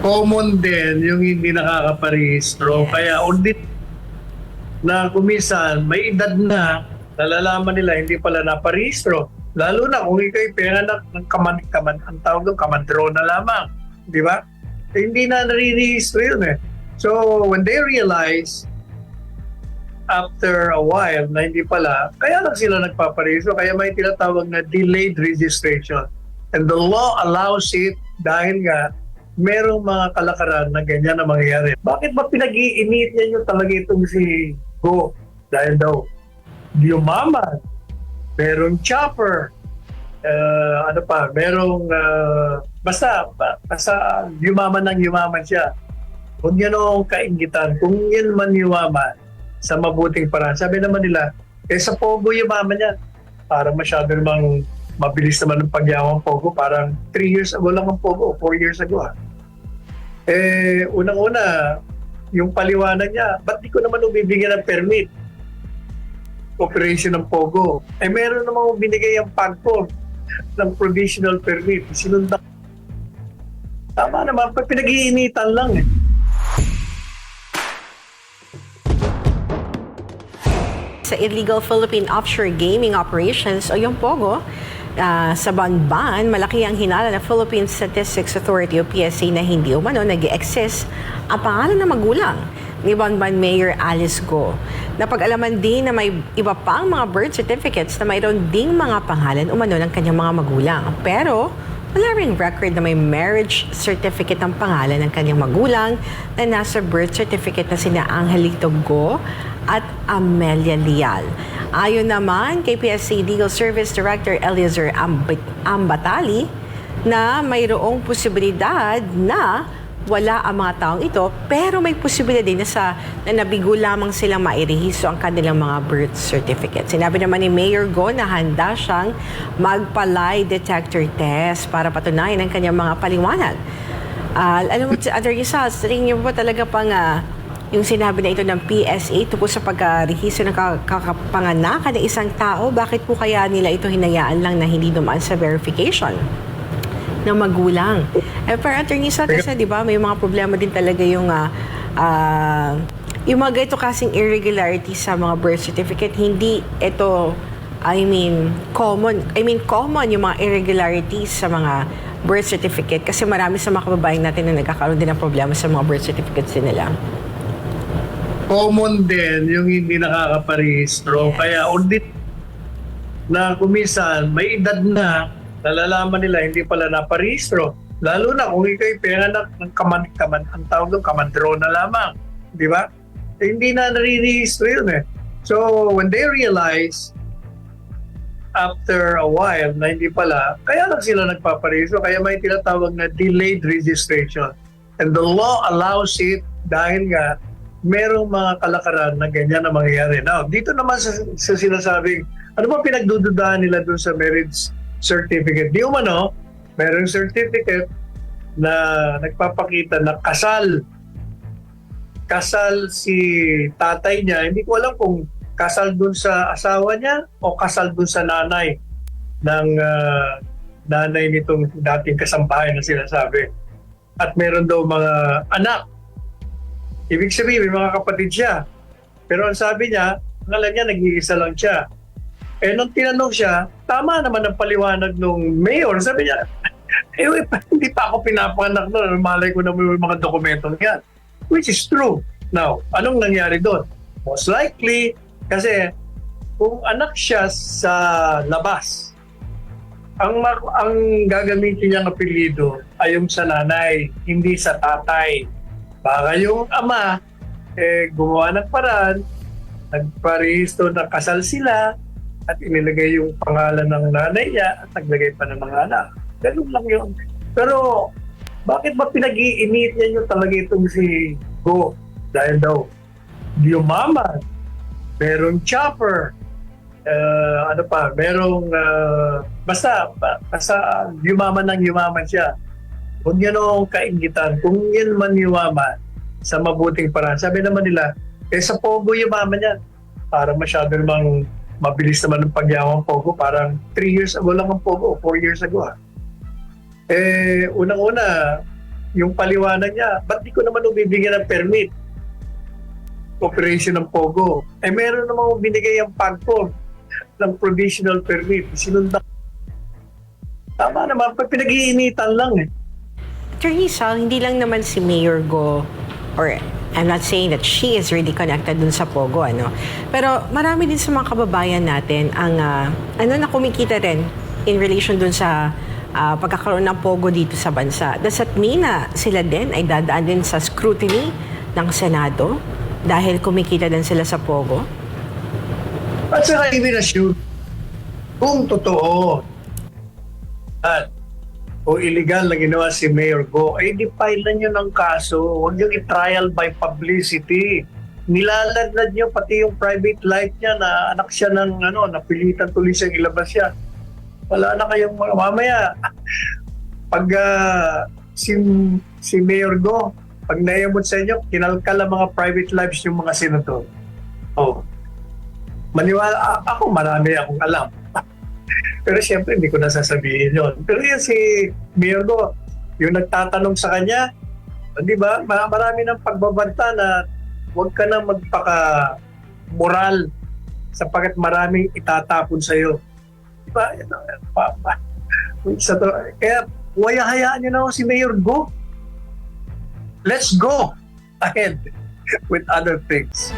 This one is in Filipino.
common din yung hindi nakakaparehistro. Yes. Kaya audit na kumisan may edad na nalalaman nila hindi pala naparehistro. Lalo na kung ikaw'y pinganak ng kaman-kaman, ang tawag doon, kamandro na lamang. Di ba? Eh, hindi na narirehistro yun eh. So, when they realize after a while na hindi pala, kaya lang sila nagpaparehistro. Kaya may tinatawag na delayed registration. And the law allows it dahil nga merong mga kalakaran na ganyan na mangyayari. Bakit ba pinag-iinit niya nyo talaga itong si Go? Dahil daw, yumaman, merong chopper, uh, ano pa, merong, uh, basta, ba- basta yumaman ng yumaman siya. Huwag niya nung kaingitan. Kung yan man yumaman sa mabuting paraan. Sabi naman nila, eh sa Pogo yumaman yan. Parang masyado namang mabilis naman ng pagyawang Pogo. Parang 3 years ago lang ang Pogo, 4 years ago ah. Eh, unang-una, yung paliwanag niya, ba't di ko naman ubibigyan ng permit? Operation ng Pogo. Eh, meron namang binigay ang PAGPO ng provisional permit. Sinundan. Tama naman, pinag-iinitan lang eh. sa illegal Philippine offshore gaming operations o yung POGO, ah, sa Banban, malaki ang hinala ng Philippine Statistics Authority o PSA na hindi umano nag exist ang pangalan ng magulang ni Banban Mayor Alice Go. Napag-alaman din na may iba pang mga birth certificates na mayroon ding mga pangalan umano ng kanyang mga magulang. Pero wala rin record na may marriage certificate ang pangalan ng kanyang magulang na nasa birth certificate na sina Angelito Go at Amelia Lial. Ayon naman kay PSC Legal Service Director Eliezer Ambatali na mayroong posibilidad na wala ang mga taong ito pero may posibilidad din na sa na nabigo lamang silang mairehiso ang kanilang mga birth certificate. Sinabi naman ni Mayor Go na handa siyang magpa-lie detector test para patunayan ang kanyang mga paliwanag. Ah, alam mo, Attorney Sals, rin niyo ba talaga pang ah, yung sinabi na ito ng PSA tungkol sa pagkarehiso ng ka- kakapanganakan ng isang tao, bakit po kaya nila ito hinayaan lang na hindi dumaan sa verification? ng magulang. Eh, pero attorney sa kasi, di ba, may mga problema din talaga yung ah, ah, yung mga ganito kasing irregularities sa mga birth certificate, hindi ito, I mean, common. I mean, common yung mga irregularities sa mga birth certificate kasi marami sa mga kababayan natin na nagkakaroon din ng problema sa mga birth certificates nila. Common din yung hindi nakakaparehistro. Yes. Kaya audit na kumisan, may edad na, nalalaman nila hindi pala naparehistro. Lalo na kung ikaw'y pinganak ng kaman-kaman, ang tawag doon, kamandro na lamang. Di ba? Eh, hindi na narirehistro yun eh. So, when they realize, after a while na hindi pala, kaya lang sila nagpaparehistro, kaya may tinatawag na delayed registration. And the law allows it dahil nga merong mga kalakaran na ganyan na mangyayari. Now, dito naman sa, sa sinasabing, ano ba pinagdududahan nila dun sa marriage certificate? Di umano, merong certificate na nagpapakita na kasal. Kasal si tatay niya. Hindi ko alam kung kasal dun sa asawa niya o kasal dun sa nanay ng ah, nanay nitong dating kasambahay na sinasabi. At meron daw mga anak Ibig sabihin, may mga kapatid siya. Pero ang sabi niya, ngalan niya, nag-iisa lang siya. Eh, nung tinanong siya, tama naman ang paliwanag ng mayor. Sabi niya, eh, hindi pa ako pinapanganak noon. Malay ko na may mga dokumentong yan. Which is true. Now, anong nangyari doon? Most likely, kasi kung anak siya sa labas, ang ang gagamitin niyang apelyido ay yung sa nanay, hindi sa tatay. Baka yung ama, eh, gumawa ng paraan, nagparehistro na kasal sila, at inilagay yung pangalan ng nanay niya at naglagay pa ng mga anak. Ganun lang yun. Pero, bakit ba pinag-iinit niya nyo talaga itong si Go? Dahil daw, yumaman, merong chopper, eh, ano pa, merong, ah, basta, ba- basta yumaman ng yumaman siya huwag niya nung kaingitan. Kung yan man yumaman sa mabuting paraan. Sabi naman nila, eh sa Pogo yumaman yan. Parang masyado namang mabilis naman ng pagyawang Pogo. Parang 3 years ago lang ang Pogo, 4 years ago ah. Eh, unang-una, yung paliwanag niya, ba't di ko naman ubibigyan ng permit? Operation ng Pogo. Eh meron namang binigay ang PAGCOR ng provisional permit. Sinundan. Tama naman, pag pinag-iinitan lang eh. Attorney Sal, hindi lang naman si Mayor Go or I'm not saying that she is really connected dun sa Pogo, ano. Pero marami din sa mga kababayan natin ang ah, ano na kumikita rin in relation dun sa ah, pagkakaroon ng Pogo dito sa bansa. Does that mean na sila din ay dadaan din sa scrutiny ng Senado dahil kumikita din sila sa Pogo? At saka even assume, kung totoo at o illegal na ginawa si Mayor Go, ay di-file na nyo ng kaso. Huwag yung i-trial by publicity. Nilaladlad nyo pati yung private life niya na anak siya ng ano, napilitan tuloy siyang ilabas siya. Wala na kayong mamaya. Pag ah, si, si Mayor Go, pag naiyamot sa inyo, kinalkal ang mga private lives yung mga senator. Oh, maniwala ako marami akong alam. Pero siyempre hindi ko nasasabihin yon. Pero yan si Mirgo, yung nagtatanong sa kanya, di ba, ma- marami ng pagbabanta na huwag ka na magpaka moral sapagkat maraming itatapon sa iyo. Di ba? Kaya huwag hayaan niyo na ako si Mayor Go. Let's go ahead with other things.